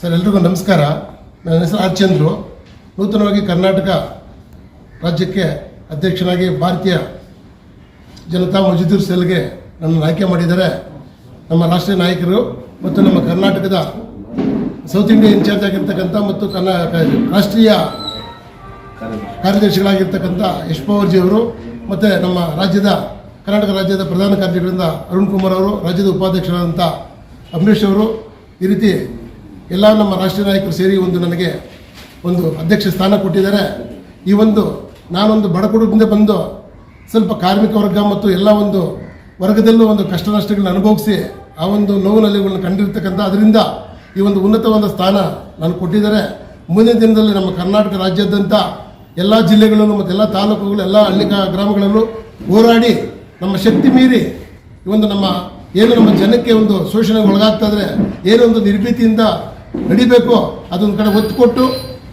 Sir, ಎಲ್ರಿಗೂ ನಮಸ್ಕಾರ. ನನ್ನ ಹೆಸರು ಆರ್ ಚಂದ್ರು. ನೂತನವಾಗಿ ಕರ್ನಾಟಕ ರಾಜ್ಯಕ್ಕೆ ಅಧ್ಯಕ್ಷನಾಗಿ ಭಾರತೀಯ ಜನತಾ ಮಜ್ದೂರ್ ಸೆಲ್ಗೆ ನನ್ನನ್ನು ಆಯ್ಕೆ ಮಾಡಿದ್ದಾರೆ. ನಮ್ಮ ರಾಷ್ಟ್ರೀಯ ನಾಯಕರು ಮತ್ತು ನಮ್ಮ ಕರ್ನಾಟಕದ ಸೌತ್ ಇಂಡಿಯಾ ಇನ್ಚಾರ್ಜ್ ಆಗಿರ್ತಕ್ಕಂಥ ಮತ್ತು ಕನ್ನ ರಾಷ್ಟ್ರೀಯ ಕಾರ್ಯದರ್ಶಿಗಳಾಗಿರ್ತಕ್ಕಂಥ ಯಶ್ ಪವರ್ಜಿ ಅವರು ಮತ್ತು ನಮ್ಮ ರಾಜ್ಯದ, ಕರ್ನಾಟಕ ರಾಜ್ಯದ ಪ್ರಧಾನ ಕಾರ್ಯದರ್ಶಿಗಳಿಂದ ಅರುಣ್ ಕುಮಾರ್ ಅವರು, ರಾಜ್ಯದ ಉಪಾಧ್ಯಕ್ಷರಾದಂಥ ಅಂಬರೀಷ್ ಅವರು ಈ ರೀತಿ ಎಲ್ಲ ನಮ್ಮ ರಾಷ್ಟ್ರೀಯ ನಾಯಕರು ಸೇರಿ ಒಂದು ನನಗೆ ಒಂದು ಅಧ್ಯಕ್ಷ ಸ್ಥಾನ ಕೊಟ್ಟಿದ್ದಾರೆ. ಈ ಒಂದು ನಾನೊಂದು ಬಡ ಕುಟುಂಬದಿಂದ ಬಂದು ಸ್ವಲ್ಪ ಕಾರ್ಮಿಕ ವರ್ಗ ಮತ್ತು ಎಲ್ಲ ಒಂದು ವರ್ಗದಲ್ಲೂ ಒಂದು ಕಷ್ಟ ನಷ್ಟಗಳನ್ನ ಅನುಭವಿಸಿ ಆ ಒಂದು ನೋವು ಕಂಡಿರ್ತಕ್ಕಂಥ ಅದರಿಂದ ಈ ಒಂದು ಉನ್ನತವಾದ ಸ್ಥಾನ ನಾನು ಕೊಟ್ಟಿದ್ದಾರೆ. ಮುಂದಿನ ದಿನದಲ್ಲಿ ನಮ್ಮ ಕರ್ನಾಟಕ ರಾಜ್ಯಾದ್ಯಂತ ಎಲ್ಲ ಜಿಲ್ಲೆಗಳಲ್ಲೂ ಮತ್ತು ಎಲ್ಲ ತಾಲೂಕುಗಳು, ಎಲ್ಲ ಹಳ್ಳಿ ಗ್ರಾಮಗಳಲ್ಲೂ ಹೋರಾಡಿ ನಮ್ಮ ಶಕ್ತಿ ಮೀರಿ ಈ ಒಂದು ನಮ್ಮ, ಏನು ನಮ್ಮ ಜನಕ್ಕೆ ಒಂದು ಶೋಷಣೆಗೆ ಒಳಗಾಗ್ತಾ ಇದ್ರೆ ಏನೊಂದು ನಿರ್ಭೀತಿಯಿಂದ ನಡಿಬೇಕೋ. ಅದೊಂದು ಕಡೆ ಒತ್ತು ಕೊಟ್ಟು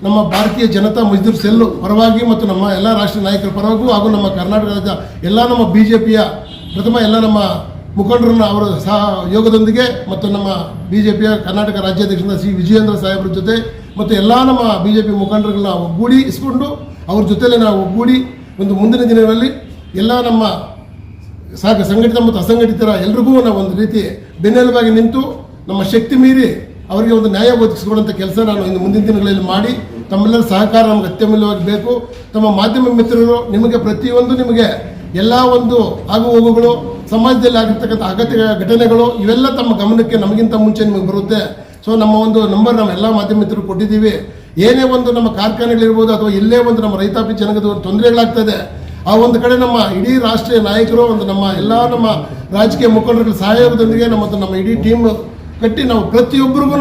ನಮ್ಮ ಭಾರತೀಯ ಜನತಾ ಮಜ್ದೂರ್ ಸೆಲ್ಲು ಪರವಾಗಿ ಮತ್ತು ನಮ್ಮ ಎಲ್ಲ ರಾಷ್ಟ್ರೀಯ ನಾಯಕರ ಪರವಾಗೂ ಹಾಗೂ ನಮ್ಮ ಕರ್ನಾಟಕ ರಾಜ್ಯ ಎಲ್ಲ ನಮ್ಮ ಬಿ ಜೆ ಪಿಯ ಪ್ರಥಮ ಎಲ್ಲ ನಮ್ಮ ಮುಖಂಡರನ್ನ ಅವರ ಸಹ ಯೋಗದೊಂದಿಗೆ ಮತ್ತು ನಮ್ಮ ಬಿ ಜೆ ಪಿಯ ಕರ್ನಾಟಕ ರಾಜ್ಯಾಧ್ಯಕ್ಷ ಸಿ ವಿಜಯೇಂದ್ರ ಸಾಹೇಬ್ರ ಜೊತೆ ಮತ್ತು ಎಲ್ಲ ನಮ್ಮ ಬಿ ಜೆ ಪಿ ಮುಖಂಡರುಗಳನ್ನ ಒಗ್ಗೂಡಿ ಇಸ್ಕೊಂಡು ಅವ್ರ ಜೊತೆಲೇ ನಾವು ಒಗ್ಗೂಡಿ ಒಂದು ಮುಂದಿನ ದಿನಗಳಲ್ಲಿ ಎಲ್ಲ ನಮ್ಮ ಸಾಕ ಸಂಘಟಿತ ಮತ್ತು ಅಸಂಘಟಿತರ ಎಲ್ರಿಗೂ ನಾವು ಒಂದು ರೀತಿ ಬೆನ್ನೆಲುಬಾಗಿ ನಿಂತು ನಮ್ಮ ಶಕ್ತಿ ಮೀರಿ ಅವರಿಗೆ ಒಂದು ನ್ಯಾಯ ಒದಗಿಸಿಕೊಡುವಂಥ ಕೆಲಸ ನಾನು ಇನ್ನು ಮುಂದಿನ ದಿನಗಳಲ್ಲಿ ಮಾಡಿ, ತಮ್ಮೆಲ್ಲರ ಸಹಕಾರ ನಮಗೆ ಅತ್ಯಮೂಲ್ಯವಾಗಿ ಬೇಕು. ತಮ್ಮ ಮಾಧ್ಯಮ ಮಿತ್ರರು ನಿಮಗೆ ಪ್ರತಿಯೊಂದು ನಿಮಗೆ ಎಲ್ಲ ಒಂದು ಆಗು ಹೋಗುಗಳು, ಸಮಾಜದಲ್ಲಿ ಆಗಿರ್ತಕ್ಕಂಥ ಅಗತ್ಯ ಘಟನೆಗಳು, ಇವೆಲ್ಲ ತಮ್ಮ ಗಮನಕ್ಕೆ ನಮಗಿಂತ ಮುಂಚೆ ನಿಮಗೆ ಬರುತ್ತೆ. ಸೊ ನಮ್ಮ ಒಂದು ನಂಬರ್ ನಮ್ಮ ಎಲ್ಲ ಮಾಧ್ಯಮ ಮಿತ್ರರು ಕೊಟ್ಟಿದ್ದೀವಿ. ಏನೇ ಒಂದು ನಮ್ಮ ಕಾರ್ಖಾನೆಗಳಿರ್ಬೋದು ಅಥವಾ ಎಲ್ಲೇ ಒಂದು ನಮ್ಮ ರೈತಾಪಿ ಜನಗದ ತೊಂದರೆಗಳಾಗ್ತದೆ, ಆ ಒಂದು ಕಡೆ ನಮ್ಮ ಇಡೀ ರಾಷ್ಟ್ರೀಯ ನಾಯಕರು ಒಂದು ನಮ್ಮ ಎಲ್ಲ ನಮ್ಮ ರಾಜಕೀಯ ಮುಖಂಡರುಗಳ ಸಹಾಯದೊಂದಿಗೆ ನಮ್ಮ ನಮ್ಮ ಇಡೀ ಟೀಮ್ ಕಟ್ಟಿ ನಾವು ಪ್ರತಿಯೊಬ್ಬರಿಗೂ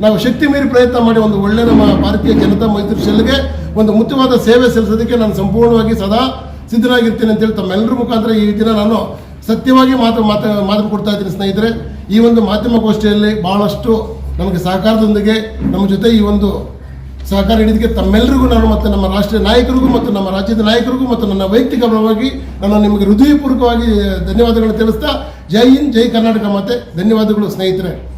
ನಾವು ಶಕ್ತಿ ಮೀರಿ ಪ್ರಯತ್ನ ಮಾಡಿ ಒಂದು ಒಳ್ಳೆ ನಮ್ಮ ಭಾರತೀಯ ಜನತಾ ಮೈತ್ರಿ ಒಂದು ಮುಖ್ಯವಾದ ಸೇವೆ ಸಲ್ಲಿಸೋದಕ್ಕೆ ನಾನು ಸಂಪೂರ್ಣವಾಗಿ ಸದಾ ಸಿದ್ಧನಾಗಿರ್ತೀನಿ ಅಂತೇಳಿ ತಮ್ಮೆಲ್ಲರ ಮುಖಾಂತರ ಈ ದಿನ ನಾನು ಸತ್ಯವಾಗಿ ಮಾತು ಮಾತು ಮಾತು ಕೊಡ್ತಾ ಇದ್ದೀನಿ ಸ್ನೇಹಿತರೆ. ಈ ಒಂದು ಮಾಧ್ಯಮಗೋಷ್ಠಿಯಲ್ಲಿ ಬಹಳಷ್ಟು ನಮಗೆ ಸಹಕಾರದೊಂದಿಗೆ ನಮ್ಮ ಜೊತೆ ಈ ಒಂದು ಸಹಕಾರ ನೀಡಿದಕ್ಕೆ ತಮ್ಮೆಲ್ಲರಿಗೂ ನಾನು ಮತ್ತು ನಮ್ಮ ರಾಷ್ಟ್ರೀಯ ನಾಯಕರಿಗೂ ಮತ್ತು ನಮ್ಮ ರಾಜ್ಯದ ನಾಯಕರಿಗೂ ಮತ್ತು ನನ್ನ ವೈಯಕ್ತಿಕ ಪರವಾಗಿ ನಾನು ನಿಮಗೆ ಹೃದಯಪೂರ್ವಕವಾಗಿ ಧನ್ಯವಾದಗಳನ್ನು ತಿಳಿಸ್ತಾ ಜೈ ಹಿಂದ್ ಜೈ ಕರ್ನಾಟಕ ಮಾತೆ. ಧನ್ಯವಾದಗಳು ಸ್ನೇಹಿತರೆ.